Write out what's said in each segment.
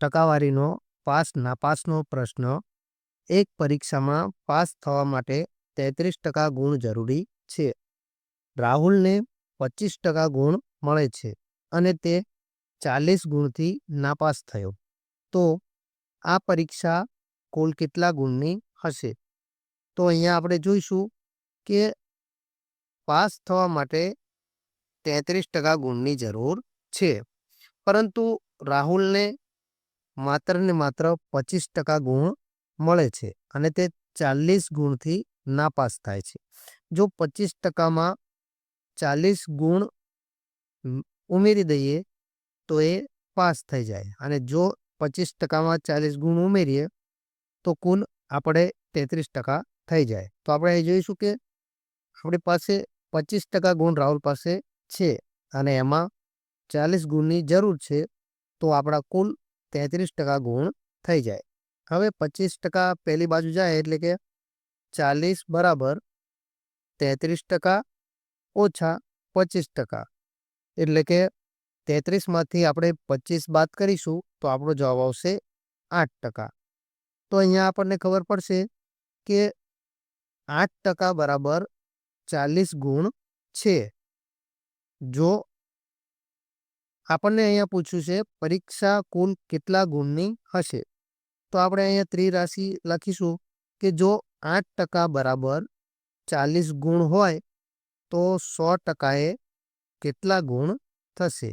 ટકાવારીનો, pass નાપાસનો પ્રશ્ન, એક પરીક્ષામાં પાસ થવા માટે તેત્રીસ ટકા ગુણ જરૂરી છે. રાહુલને પચીસ ટકા ગુણ મળે છે અને તે ચાલીસ ગુણથી નાપાસ થયો. તો આ પરીક્ષા કુલ કેટલા ગુણની હશે? તો અહીંયા આપણે જોઈશું કે પાસ થવા માટે તેત્રીસ ટકા ગુણની જરૂર છે. પરંતુ રાહુલને માત્ર ને માત્ર પચીસ ટકા ગુણ મળે છે અને તે ચાલીસ ગુણથી નાપાસ થાય છે. જો પચીસ ટકામાં ચાલીસ ગુણ ઉમેરી દઈએ તો એ પાસ થઈ જાય અને જો પચીસ ટકામાં ચાલીસ ગુણ ઉમેરીએ તો કુલ આપણે તેત્રીસ ટકા થઈ જાય. તો આપણે એ જોઈશું કે આપણી પાસે પચીસ ટકા ગુણ રાહુલ પાસે છે અને એમાં ચાલીસ ગુણની જરૂર છે તો આપણા કુલ તેત્રીસ ટકા ગુણ થઈ જાય. હવે પચીસ ટકા પહેલી બાજુ જાય એટલે કે ચાલીસ બરાબર તેત્રીસ ટકા ઓછા પચીસ ટકા. એટલે કે તેત્રીસમાંથી આપણે પચીસ બાદ કરીશું તો આપણો જવાબ આવશે આઠ ટકા. તો અહીંયા આપણને ખબર પડશે કે આઠ ટકા બરાબર ચાલીસ ગુણ છે. જો આપણને અહીંયા પૂછ્યું છે, પરીક્ષા કુલ કેટલા ગુણની હશે? તો આપણે અહીંયા ત્રિરાશિ લખીશું કે જો આઠ ટકા બરાબર ચાલીસ ગુણ હોય, તો સો ટકાએ કેટલા ગુણ થશે?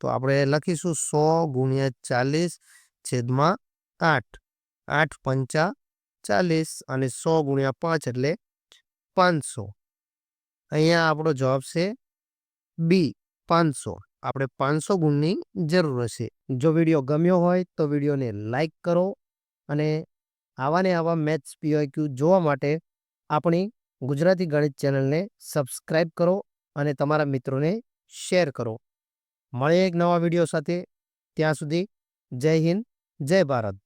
તો આપણે લખીશું સો ગુણ્યા ચાલીસ છેદમાં આઠ. આઠ પંચા ચાલીસ અને સો ગુણ્યા પાંચ એટલે પાંચસો. અહીંયા આપણો જવાબ છે બી, પાંચસો. આપણે પાંચસો ગુણની જરૂર હશે. જો વીડિયો ગમ્યો હોય તો વિડીયોને લાઈક કરો અને આવા ને આવા મેથ્સ પીવાયક્યુ જોવા માટે આપણી ગુજરાતી ગણિત ચેનલને સબસ્ક્રાઈબ કરો અને તમારા મિત્રોને શેર કરો. મળે એક નવા વીડિયો સાથે. ત્યાં સુધી જય હિન્દ, જય ભારત.